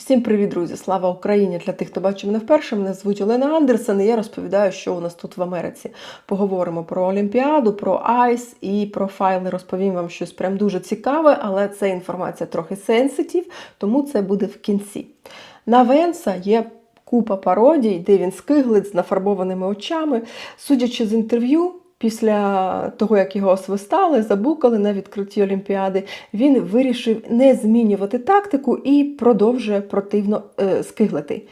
Всім привіт, друзі! Слава Україні! Для тих, хто бачив мене вперше, мене звуть Олена Андерсен, і я розповідаю, що у нас тут в Америці. Поговоримо про Олімпіаду, про Айс і про файли. Розповім вам щось прям дуже цікаве, але це інформація трохи сенситів, тому це буде в кінці. На Венса є купа пародій, де він скиглить з нафарбованими очами. Судячи з інтерв'ю, Після того, як його освистали, забукали на відкритті Олімпіади, він вирішив не змінювати тактику і продовжує противно е, скиглити.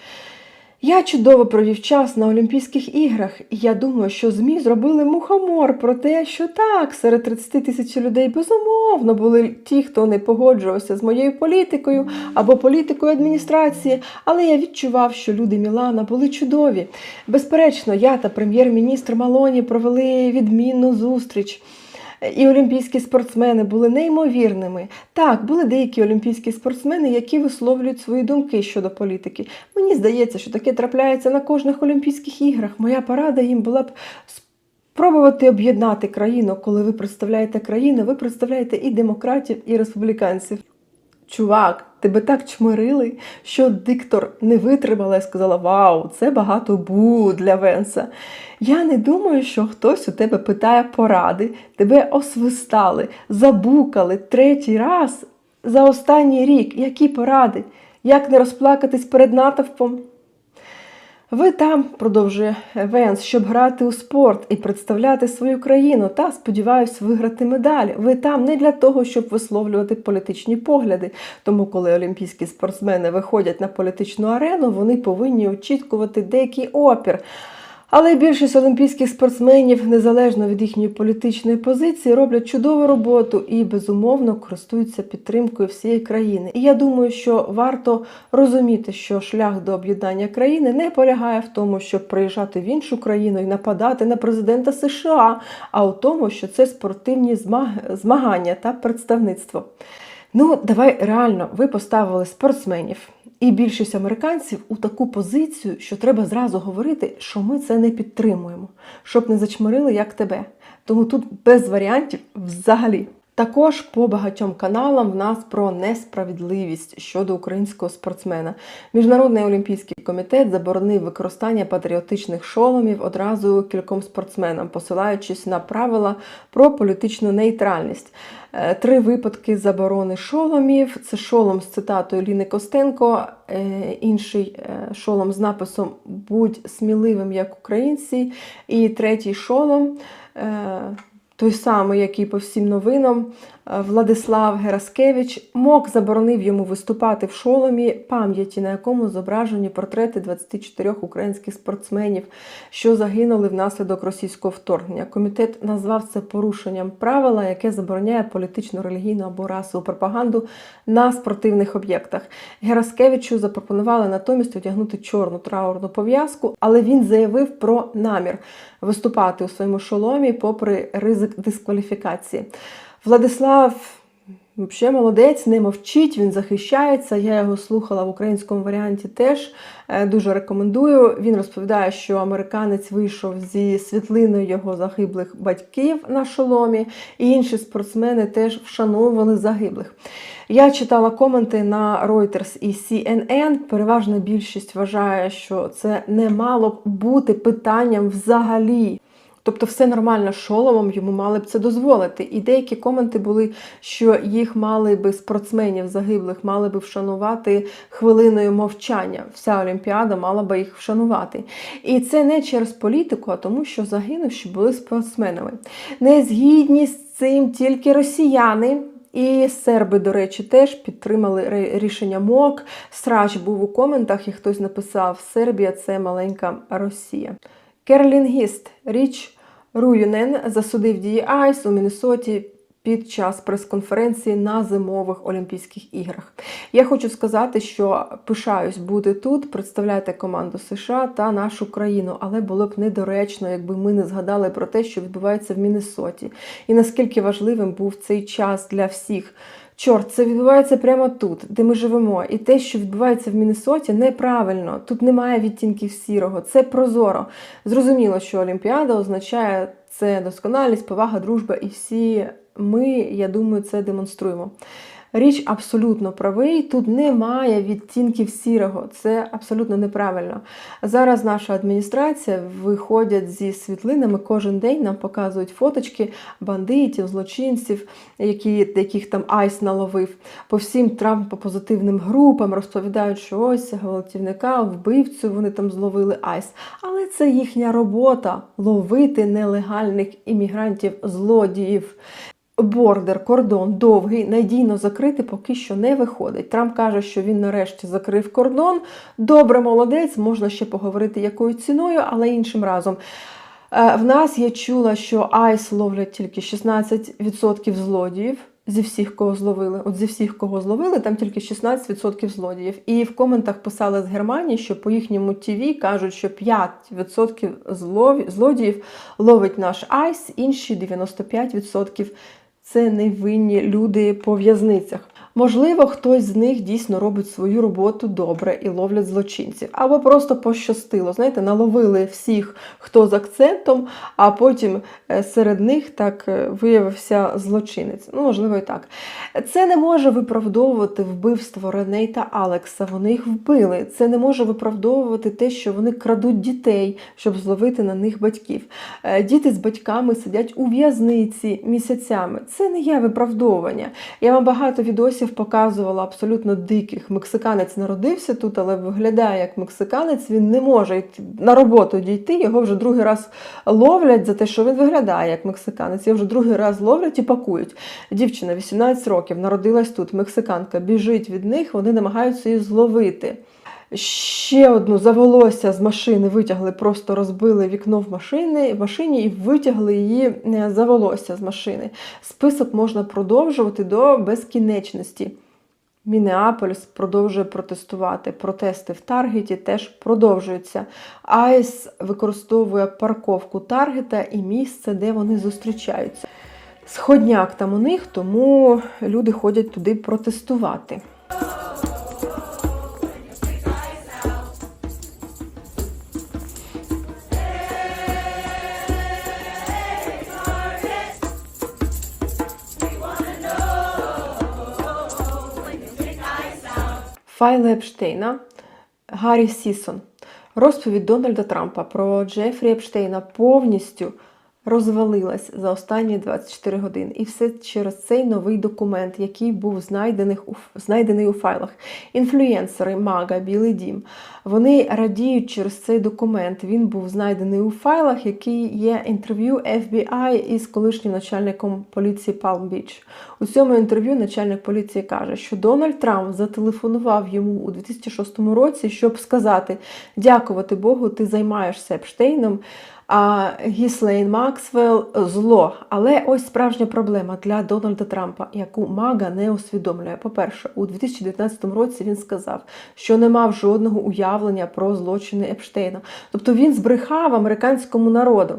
Я чудово провів час на Олімпійських іграх, і я думаю, що ЗМІ зробили мухомор про те, що так, серед 30 тисяч людей безумовно були ті, хто не погоджувався з моєю політикою або політикою адміністрації, але я відчував, що люди Мілана були чудові. Безперечно, я та прем'єр-міністр Малоні провели відмінну зустріч. І олімпійські спортсмени були неймовірними. Так, були деякі олімпійські спортсмени, які висловлюють свої думки щодо політики. Мені здається, що таке трапляється на кожних Олімпійських іграх. Моя порада їм була б спробувати об'єднати країну. Коли ви представляєте країну, ви представляєте і демократів, і республіканців. Чувак, тебе так чмирили, що диктор не витримала і сказала: Вау, це багато бу для Венса. Я не думаю, що хтось у тебе питає поради, тебе освистали, забукали третій раз за останній рік. Які поради? Як не розплакатись перед натовпом? Ви там, продовжує Венс, щоб грати у спорт і представляти свою країну та, сподіваюся, виграти медаль. Ви там не для того, щоб висловлювати політичні погляди. Тому, коли олімпійські спортсмени виходять на політичну арену, вони повинні очікувати деякий опір. Але більшість олімпійських спортсменів, незалежно від їхньої політичної позиції, роблять чудову роботу і безумовно користуються підтримкою всієї країни. І я думаю, що варто розуміти, що шлях до об'єднання країни не полягає в тому, щоб приїжджати в іншу країну і нападати на президента США, а у тому, що це спортивні змагання та представництво. Ну, давай реально, ви поставили спортсменів. І більшість американців у таку позицію, що треба зразу говорити, що ми це не підтримуємо, щоб не зачмирили як тебе. Тому тут без варіантів взагалі. Також по багатьом каналам в нас про несправедливість щодо українського спортсмена. Міжнародний олімпійський комітет заборонив використання патріотичних шоломів одразу кільком спортсменам, посилаючись на правила про політичну нейтральність. Е, три випадки заборони шоломів: це шолом з цитатою Ліни Костенко, е, інший е, шолом з написом Будь сміливим як українці, і третій шолом той самий, який по всім новинам, е, Владислав Гераскевич, МОК заборонив йому виступати в шоломі пам'яті, на якому зображені портрети 24 українських спортсменів, що загинули внаслідок російського вторгнення. Комітет назвав це порушенням правила, яке забороняє політичну, релігійну або расову пропаганду на спортивних об'єктах. Гераскевичу запропонували натомість одягнути чорну траурну пов'язку, але він заявив про намір виступати у своєму шоломі, попри ризик дискваліфікації. Владислав. Взагалі молодець, не мовчить, він захищається. Я його слухала в українському варіанті теж. Е, дуже рекомендую. Він розповідає, що американець вийшов зі світлиною його загиблих батьків на шоломі, і інші спортсмени теж вшановували загиблих. Я читала коменти на Reuters і CNN. Переважна більшість вважає, що це не мало б бути питанням взагалі. Тобто все нормально з шоломом йому мали б це дозволити. І деякі коменти були, що їх мали би спортсменів загиблих, мали би вшанувати хвилиною мовчання. Вся Олімпіада мала би їх вшанувати. І це не через політику, а тому, що загинувші були спортсменами. Не згідні з цим тільки росіяни. І серби, до речі, теж підтримали рішення МОК. Срач був у коментах, і хтось написав: Сербія це маленька Росія. Керлінгіст річ Руюнен засудив дії Айс у Міннесоті під час прес-конференції на зимових Олімпійських іграх. Я хочу сказати, що пишаюсь бути тут, представляти команду США та нашу країну, але було б недоречно, якби ми не згадали про те, що відбувається в Міннесоті, і наскільки важливим був цей час для всіх. Чорт, це відбувається прямо тут, де ми живемо. І те, що відбувається в Міннесоті, неправильно. Тут немає відтінків сірого, це прозоро. Зрозуміло, що Олімпіада означає це досконалість, повага, дружба, і всі ми, я думаю, це демонструємо. Річ абсолютно правий. Тут немає відтінків сірого. Це абсолютно неправильно. Зараз наша адміністрація виходять зі світлинами кожен день. Нам показують фоточки бандитів, злочинців, які, яких там айс наловив. По всім травмопозитивним групам розповідають, що ось гвалтівника, вбивцю вони там зловили айс. Але це їхня робота ловити нелегальних іммігрантів, злодіїв. Бордер, кордон довгий, надійно закрити поки що не виходить. Трамп каже, що він нарешті закрив кордон. Добре, молодець, можна ще поговорити якою ціною, але іншим разом. Е, В нас я чула, що айс ловлять тільки 16% злодіїв. Зі всіх, кого зловили, от зі всіх, кого зловили, там тільки 16% злодіїв. І в коментах писали з Германії, що по їхньому ТВ кажуть, що 5% злов- злодіїв ловить наш айс, інші 95% це невинні люди по в'язницях. Можливо, хтось з них дійсно робить свою роботу добре і ловлять злочинців, або просто пощастило. Знаєте, наловили всіх, хто з акцентом, а потім е, серед них так е, виявився злочинець. Ну, можливо, і так. Це не може виправдовувати вбивство Реней та Алекса. Вони їх вбили. Це не може виправдовувати те, що вони крадуть дітей, щоб зловити на них батьків. Е, Діти з батьками сидять у в'язниці місяцями. Це не є виправдовування. Я вам багато відосів показувала абсолютно диких. Мексиканець народився тут, але виглядає як мексиканець. Він не може на роботу дійти. Його вже другий раз ловлять за те, що він виглядає як мексиканець. Його вже другий раз ловлять і пакують. Дівчина 18 років народилась тут, мексиканка, біжить від них, вони намагаються її зловити. Ще одну за волосся з машини витягли, просто розбили вікно в машини, в машині і витягли її е, за волосся з машини. Список можна продовжувати до безкінечності. Мінеаполіс продовжує протестувати. Протести в Таргеті теж продовжуються. Айс використовує парковку Таргета і місце, де вони зустрічаються. Сходняк там у них, тому люди ходять туди протестувати. Файли Епштейна Гаррі Сісон. Розповідь Дональда Трампа про Джефрі Епштейна повністю розвалилась за останні 24 години. І все через цей новий документ, який був знайдений у, знайдений у файлах. Інфлюєнсери, Мага, Білий Дім. Вони радіють через цей документ. Він був знайдений у файлах, який є інтерв'ю FBI із колишнім начальником поліції Palm Beach. У цьому інтерв'ю начальник поліції каже, що Дональд Трамп зателефонував йому у 2006 році, щоб сказати: дякувати Богу, ти займаєшся Епштейном. А Гіслейн Максвелл зло. Але ось справжня проблема для Дональда Трампа, яку Мага не усвідомлює. По-перше, у 2019 році він сказав, що не мав жодного уявлення про злочини Епштейна. Тобто він збрехав американському народу.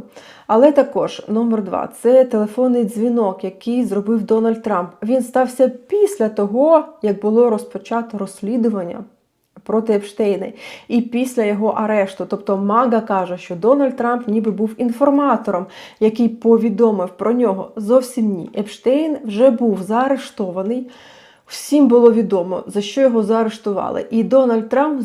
Але також номер два це телефонний дзвінок, який зробив Дональд Трамп. Він стався після того, як було розпочато розслідування проти Епштейна і після його арешту. Тобто Мага каже, що Дональд Трамп ніби був інформатором, який повідомив про нього. Зовсім ні. Епштейн вже був заарештований. Всім було відомо, за що його заарештували. І Дональд Трамп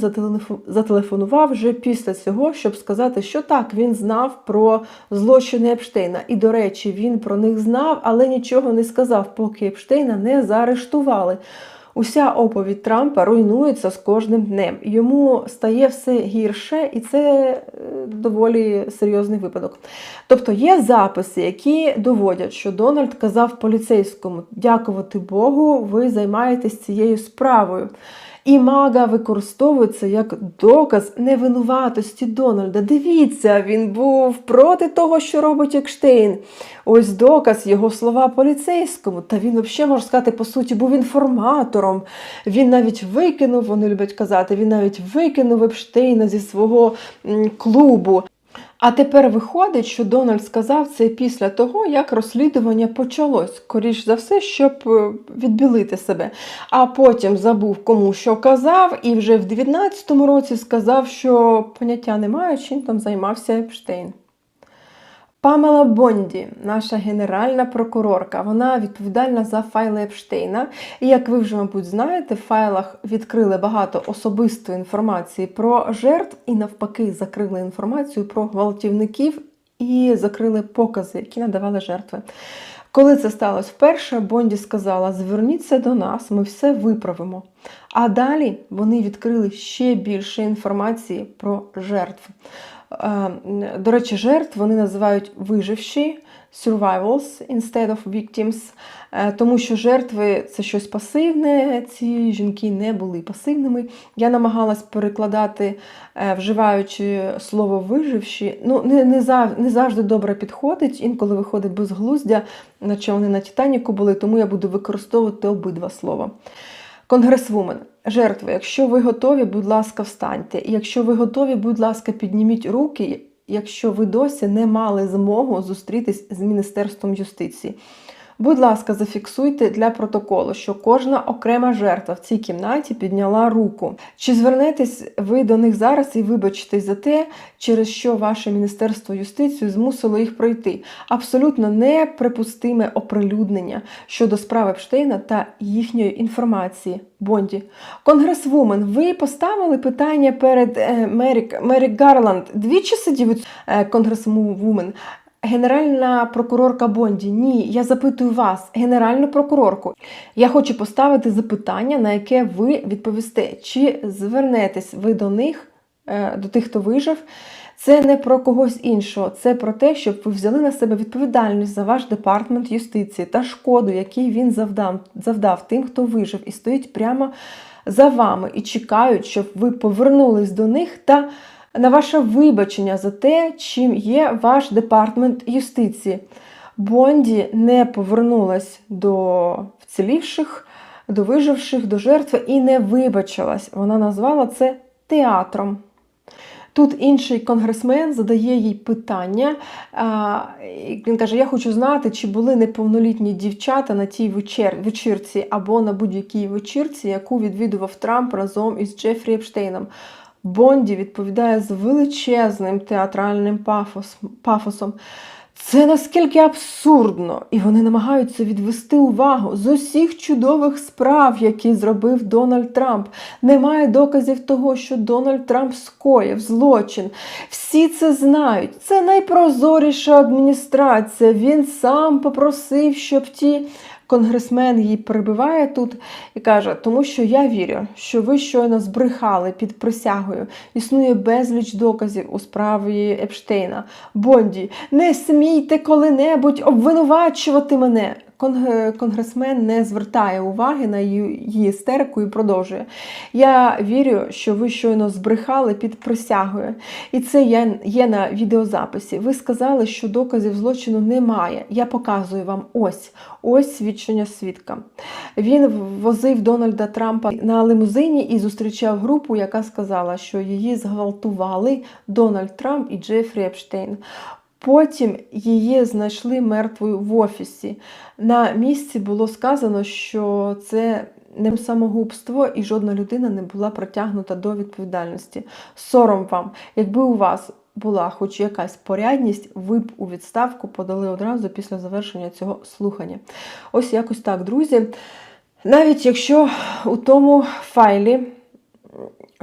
зателефонував вже після цього, щоб сказати, що так, він знав про злочини Епштейна. І, до речі, він про них знав, але нічого не сказав, поки Епштейна не заарештували. Уся оповідь Трампа руйнується з кожним днем. Йому стає все гірше, і це е, доволі серйозний випадок. Тобто є записи, які доводять, що Дональд казав поліцейському: дякувати Богу, ви займаєтесь цією справою. І мага використовується як доказ невинуватості Дональда. Дивіться, він був проти того, що робить Екштейн. Ось доказ його слова поліцейському. Та він, взагалі, можна сказати, по суті, був інформатором. Він навіть викинув, вони люблять казати, він навіть викинув Епштейна зі свого клубу. А тепер виходить, що Дональд сказав це після того, як розслідування почалось, скоріш за все, щоб е, відбілити себе. А потім забув, кому що казав, і вже в 19-му році сказав, що поняття немає, чим там займався Епштейн. Памела Бонді, наша генеральна прокурорка, вона відповідальна за файли Епштейна. І як ви вже, мабуть, знаєте, в файлах відкрили багато особистої інформації про жертв і навпаки закрили інформацію про гвалтівників і закрили покази, які надавали жертви. Коли це сталося вперше, Бонді сказала: зверніться до нас, ми все виправимо. А далі вони відкрили ще більше інформації про жертв. До речі, жертв вони називають виживші survivals instead of victims, е, тому що жертви це щось пасивне, ці жінки не були пасивними. Я намагалась перекладати, е, вживаючи слово виживші. Ну, не, не, зав, не завжди добре підходить, інколи виходить безглуздя, наче вони на Титаніку були, тому я буду використовувати обидва слова. Конгресвумен, жертви, якщо ви готові, будь ласка, встаньте. І якщо ви готові, будь ласка, підніміть руки, якщо ви досі не мали змогу зустрітись з Міністерством юстиції. Будь ласка, зафіксуйте для протоколу, що кожна окрема жертва в цій кімнаті підняла руку. Чи звернетесь ви до них зараз і вибачитесь за те, через що ваше Міністерство юстиції змусило їх пройти? Абсолютно неприпустиме оприлюднення щодо справи Епштейна та їхньої інформації. Бонді. Конгресвумен, ви поставили питання перед е, Мерік, Мерік Гарланд. Двічі сидів е, конгресвумен. Генеральна прокурорка Бонді, ні, я запитую вас, генеральну прокурорку. Я хочу поставити запитання, на яке ви відповісте, чи звернетесь ви до них, е, до тих, хто вижив. Це не про когось іншого, це про те, щоб ви взяли на себе відповідальність за ваш департмент юстиції та шкоду, який він завдав, завдав тим, хто вижив, і стоїть прямо за вами і чекають, щоб ви повернулись до них та на ваше вибачення за те, чим є ваш департмент юстиції. Бонді не повернулась до вцілівших, до виживших, до жертви і не вибачилась. Вона назвала це театром. Тут інший конгресмен задає їй питання. Він каже: Я хочу знати, чи були неповнолітні дівчата на тій вечір, вечірці або на будь-якій вечірці, яку відвідував Трамп разом із Джефрі Епштейном. Бонді відповідає з величезним театральним пафос, пафосом. Це наскільки абсурдно, і вони намагаються відвести увагу з усіх чудових справ, які зробив Дональд Трамп. Немає доказів того, що Дональд Трамп скоїв злочин. Всі це знають. Це найпрозоріша адміністрація. Він сам попросив, щоб ті. Конгресмен її перебиває тут і каже, тому що я вірю, що ви щойно збрехали під присягою. Існує безліч доказів у справі Епштейна. Бонді, не смійте коли-небудь обвинувачувати мене. Конгресмен не звертає уваги на її істерику і продовжує. Я вірю, що ви щойно збрехали під присягою. І це є на відеозаписі. Ви сказали, що доказів злочину немає. Я показую вам ось ось свідчення свідка. Він возив Дональда Трампа на лимузині і зустрічав групу, яка сказала, що її зґвалтували Дональд Трамп і Джефрі Епштейн. Потім її знайшли мертвою в офісі. На місці було сказано, що це не самогубство і жодна людина не була притягнута до відповідальності. Сором вам, якби у вас була хоч якась порядність, ви б у відставку подали одразу після завершення цього слухання. Ось якось так, друзі. Навіть якщо у тому файлі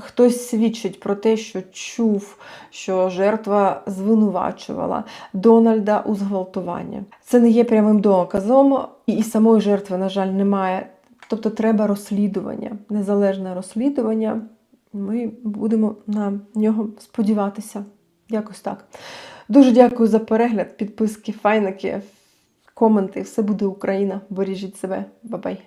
хтось свідчить про те, що чув, що жертва звинувачувала Дональда у зґвалтуванні. Це не є прямим доказом, і самої жертви, на жаль, немає. Тобто треба розслідування, незалежне розслідування. Ми будемо на нього сподіватися. Якось так. Дуже дякую за перегляд, підписки, файники, коменти. Все буде Україна. Бережіть себе. Бабай!